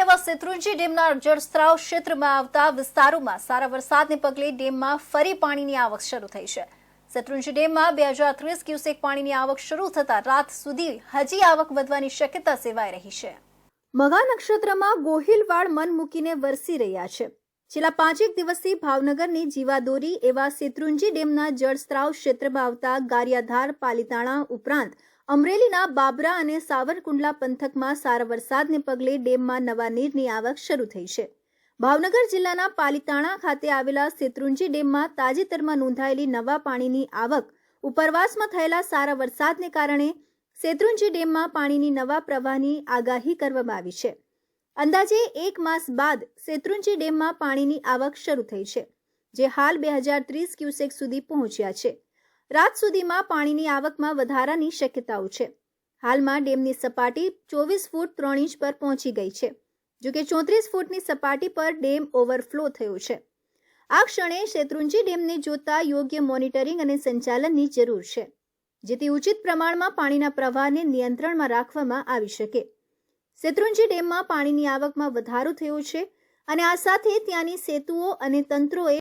એવા શેત્રુંજી ડેમના જળસ્ત્રાવ ક્ષેત્રમાં આવતા વિસ્તારોમાં સારા વરસાદને પગલે ડેમમાં ફરી પાણીની આવક શરૂ થઈ છે. શેત્રુંજી ડેમમાં બે હજાર ત્રીસ ક્યુસેક પાણીની આવક શરૂ થતાં રાત સુધી હજી આવક વધવાની શક્યતા સેવાઈ રહી છે. મઘા નક્ષત્રમાં ગોહિલવાડ મન મૂકીને વરસી રહ્યા છે. છેલ્લા પાંચેક દિવસથી ભાવનગરની જીવાદોરી એવા શેત્રુંજી ડેમના જળસ્ત્રાવ ક્ષેત્રમાં આવતા ગારિયાધાર, પાલીતાણા ઉપરાંત અમરેલીના બાબરા અને સાવરકુંડલા પંથકમાં સારા વરસાદને પગલે ડેમમાં નવા નીરની આવક શરૂ થઈ છે. ભાવનગર જિલ્લાના પાલીતાણા ખાતે આવેલા શેત્રુંજી ડેમમાં તાજેતરમાં નોંધાયેલી નવા પાણીની આવક, ઉપરવાસમાં થયેલા સારા વરસાદને કારણે શેત્રુંજી ડેમમાં પાણીની નવા પ્રવાહની આગાહી કરવામાં આવી છે. અંદાજે એક માસ બાદ શેત્રુંજી ડેમમાં પાણીની આવક શરૂ થઈ છે, જે હાલ બે હજાર ત્રીસ ક્યુસેક સુધી પહોંચ્યા છે. રાત સુધીમાં પાણીની આવકમાં વધારાની શક્યતાઓ છે. હાલમાં ડેમની સપાટી ચોવીસ ફૂટ ત્રણ ઇંચ પર પહોંચી ગઈ છે જોકે ચોત્રીસ ફૂટની સપાટી પર ડેમ ઓવરફ્લો થયો છે. આ ક્ષણે શેત્રુંજી ડેમને જોતા યોગ્ય મોનિટરિંગ અને સંચાલનની જરૂર છે, જેથી ઉચિત પ્રમાણમાં પાણીના પ્રવાહને નિયંત્રણમાં રાખવામાં આવી શકે. શેત્રુંજી ડેમમાં પાણીની આવકમાં વધારો થયો છે અને આ સાથે ત્યાંની સેતુઓ અને તંત્રોએ